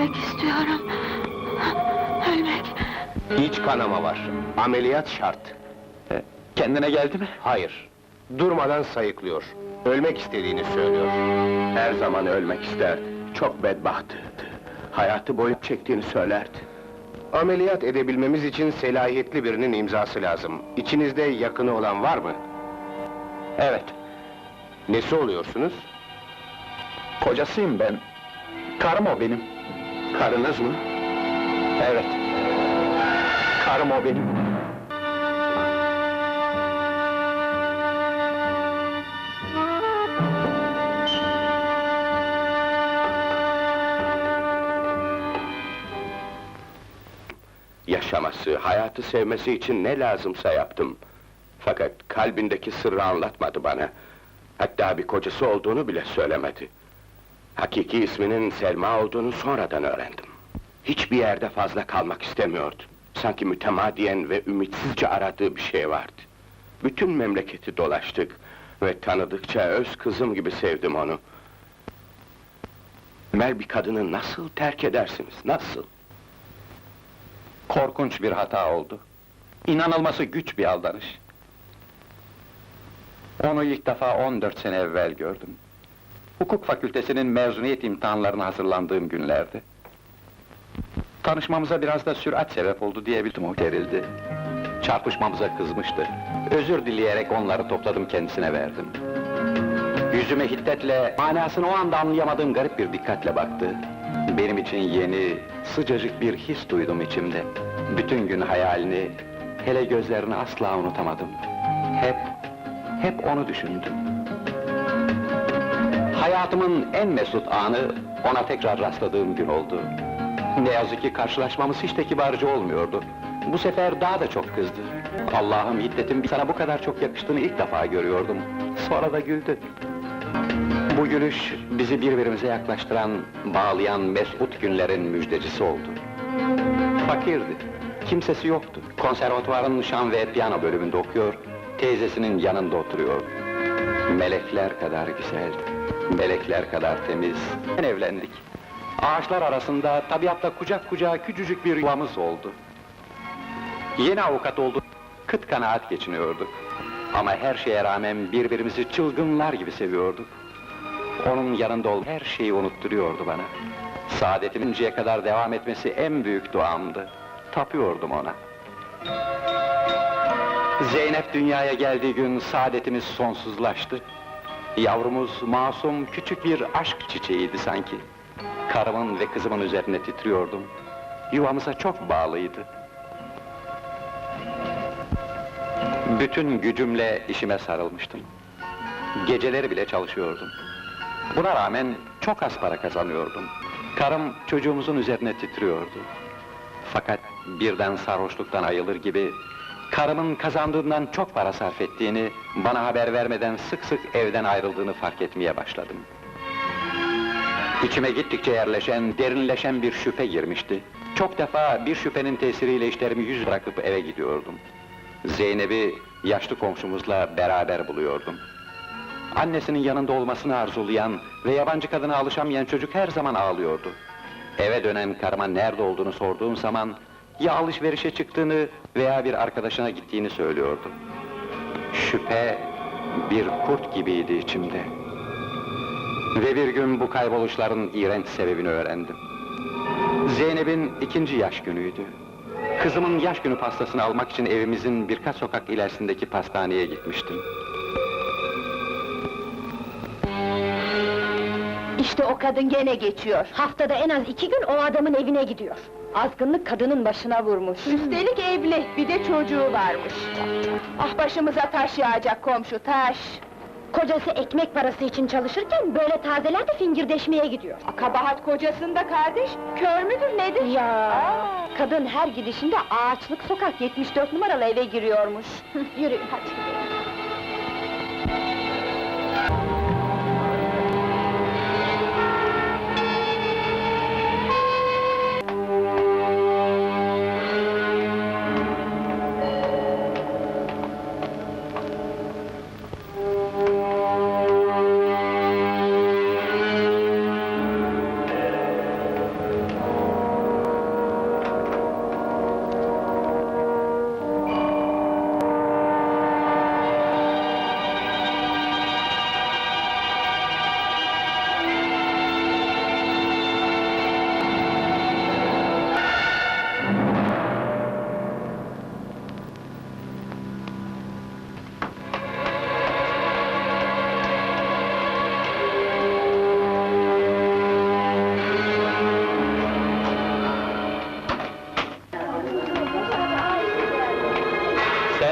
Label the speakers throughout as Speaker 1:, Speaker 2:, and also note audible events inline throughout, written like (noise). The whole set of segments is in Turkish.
Speaker 1: Ölmek istiyorum. Ölmek.
Speaker 2: İç kanama var. Ameliyat şart.
Speaker 3: E, Kendine geldi mi?
Speaker 2: Hayır. Durmadan sayıklıyor. Ölmek istediğini söylüyor.
Speaker 3: Her zaman ölmek isterdi. Çok bedbahttı. Hayatı boyu çektiğini söylerdi.
Speaker 2: Ameliyat edebilmemiz için selahiyetli birinin imzası lazım. İçinizde yakını olan var mı?
Speaker 3: Evet,
Speaker 2: Nesi oluyorsunuz?
Speaker 3: kocasıyım ben. Karım o benim.
Speaker 2: Karınız mı?
Speaker 3: Evet. Karım o benim. Yaşaması, hayatı sevmesi için ne lazımsa yaptım. Fakat kalbindeki sırrı anlatmadı bana. Hatta bir kocası olduğunu bile söylemedi. Hakiki isminin Selma olduğunu sonradan öğrendim. Hiçbir yerde fazla kalmak istemiyordu. Sanki mütemadiyen ve ümitsizce aradığı bir şey vardı. Bütün memleketi dolaştık ve tanıdıkça öz kızım gibi sevdim onu. Ömer bir kadını nasıl terk edersiniz, nasıl? Korkunç bir hata oldu. İnanılması güç bir aldanış. Onu ilk defa 14 sene evvel gördüm. Hukuk fakültesinin mezuniyet imtihanlarına hazırlandığım günlerdi. Tanışmamıza biraz da sürat sebep oldu diyebildim o gerildi. Çarpışmamıza kızmıştı. Özür dileyerek onları topladım kendisine verdim. Yüzüme hiddetle, manasını o anda anlayamadığım garip bir dikkatle baktı. Benim için yeni, sıcacık bir his duydum içimde. Bütün gün hayalini, hele gözlerini asla unutamadım. Hep, hep onu düşündüm. Hayatımın en mesut anı, ona tekrar rastladığım gün oldu. Ne yazık ki karşılaşmamız hiç de kibarca olmuyordu. Bu sefer daha da çok kızdı. Allah'ım hiddetin sana bu kadar çok yakıştığını ilk defa görüyordum. Sonra da güldü. Bu gülüş, bizi birbirimize yaklaştıran, bağlayan mesut günlerin müjdecisi oldu. Fakirdi, kimsesi yoktu. Konservatuvarın şan ve piyano bölümünde okuyor, teyzesinin yanında oturuyordu. Melekler kadar güzeldi, melekler kadar temiz. Evlendik. Ağaçlar arasında, tabiatta kucak kucağa küçücük bir yuvamız oldu. Yeni avukat olduk, kıt kanaat geçiniyorduk. Ama her şeye rağmen birbirimizi çılgınlar gibi seviyorduk. Onun yanında ol her şeyi unutturuyordu bana. Saadetimin kadar devam etmesi en büyük duamdı. Tapıyordum ona. Zeynep dünyaya geldiği gün saadetimiz sonsuzlaştı. Yavrumuz masum küçük bir aşk çiçeğiydi sanki. Karımın ve kızımın üzerine titriyordum. Yuvamıza çok bağlıydı. Bütün gücümle işime sarılmıştım. Geceleri bile çalışıyordum. Buna rağmen çok az para kazanıyordum. Karım çocuğumuzun üzerine titriyordu. Fakat birden sarhoşluktan ayılır gibi... ...karımın kazandığından çok para sarf ettiğini... ...bana haber vermeden sık sık evden ayrıldığını fark etmeye başladım. İçime gittikçe yerleşen, derinleşen bir şüphe girmişti. Çok defa bir şüphenin tesiriyle işlerimi yüz bırakıp eve gidiyordum. Zeynep'i yaşlı komşumuzla beraber buluyordum. Annesinin yanında olmasını arzulayan ve yabancı kadına alışamayan çocuk her zaman ağlıyordu. Eve dönen karıma nerede olduğunu sorduğum zaman ya alışverişe çıktığını veya bir arkadaşına gittiğini söylüyordu. Şüphe bir kurt gibiydi içimde. Ve bir gün bu kayboluşların iğrenç sebebini öğrendim. Zeynep'in ikinci yaş günüydü. Kızımın yaş günü pastasını almak için evimizin birkaç sokak ilerisindeki pastaneye gitmiştim.
Speaker 4: İşte o kadın gene geçiyor. Haftada en az iki gün o adamın evine gidiyor. Azgınlık kadının başına vurmuş. Üstelik evli, bir de çocuğu varmış. Ah başımıza taş yağacak komşu, taş! Kocası ekmek parası için çalışırken böyle tazeler de fingirdeşmeye gidiyor. Kabahat kocasında kardeş, kör müdür nedir? Ya, kadın her gidişinde ağaçlık sokak 74 numaralı eve giriyormuş. Yürüyün hadi gidelim.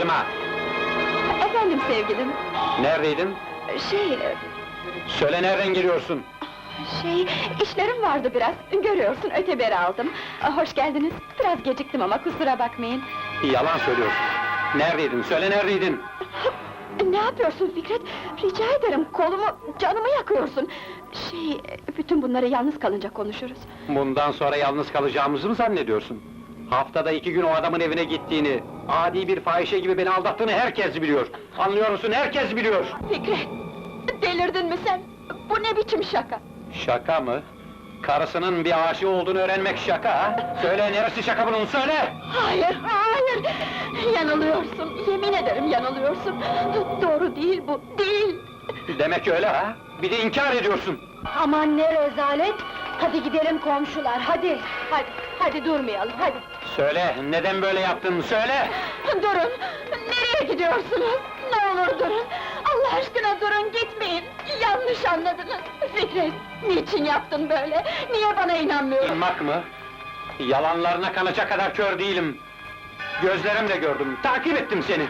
Speaker 4: Fatıma! Efendim sevgilim?
Speaker 3: Neredeydin?
Speaker 4: Şey...
Speaker 3: Söyle nereden geliyorsun?
Speaker 4: Şey, işlerim vardı biraz. Görüyorsun, öteberi aldım. Ah, hoş geldiniz. Biraz geciktim ama kusura bakmayın.
Speaker 3: Yalan söylüyorsun. Neredeydin? Söyle neredeydin?
Speaker 4: ne yapıyorsun Fikret? Rica ederim, kolumu, canımı yakıyorsun. Şey, bütün bunları yalnız kalınca konuşuruz.
Speaker 3: Bundan sonra yalnız kalacağımızı mı zannediyorsun? Haftada iki gün o adamın evine gittiğini, adi bir fahişe gibi beni aldattığını herkes biliyor. Anlıyor musun? Herkes biliyor.
Speaker 4: Fikret, delirdin mi sen? Bu ne biçim şaka?
Speaker 3: Şaka mı? Karısının bir aşığı olduğunu öğrenmek şaka ha? Söyle neresi şaka bunun söyle!
Speaker 4: Hayır, hayır! Yanılıyorsun, yemin ederim yanılıyorsun. Doğru değil bu, değil!
Speaker 3: Demek öyle ha? Bir de inkar ediyorsun.
Speaker 4: Aman ne rezalet! Hadi gidelim komşular, hadi! Hadi, hadi durmayalım, hadi!
Speaker 3: Söyle, neden böyle yaptın söyle!
Speaker 4: Durun! Nereye gidiyorsunuz? Ne olur durun! Allah aşkına durun, gitmeyin! Yanlış anladınız! Fikret, niçin yaptın böyle? Niye bana inanmıyorsun?
Speaker 3: İnmak mı? Yalanlarına kanacak kadar kör değilim. Gözlerimle gördüm, takip ettim seni.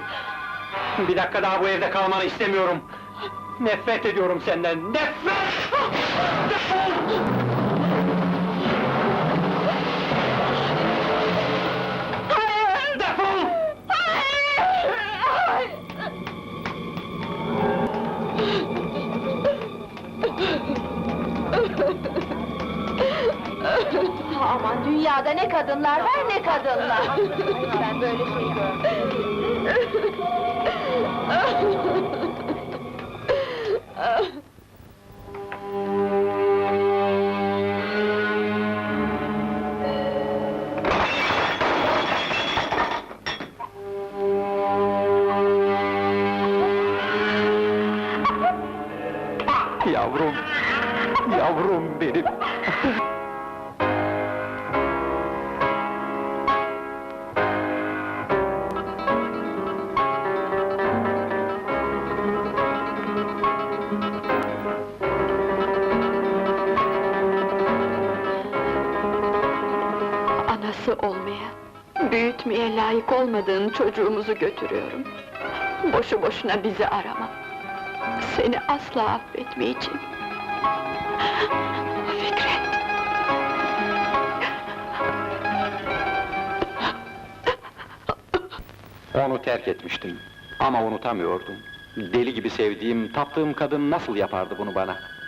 Speaker 3: Bir dakika daha bu evde kalmanı istemiyorum. Nefret ediyorum senden, nefret! Defol! (laughs)
Speaker 4: Aman dünyada ne kadınlar var ne kadınlar! ben böyle şey.
Speaker 3: Yavrum, yavrum benim.
Speaker 1: Anası olmaya, büyütmeye layık olmadığın çocuğumuzu götürüyorum. Boşu boşuna bizi arama. Seni asla affetmeyeceğim. Fikret!
Speaker 3: Onu terk etmiştim. Ama unutamıyordum. Deli gibi sevdiğim, taptığım kadın nasıl yapardı bunu bana?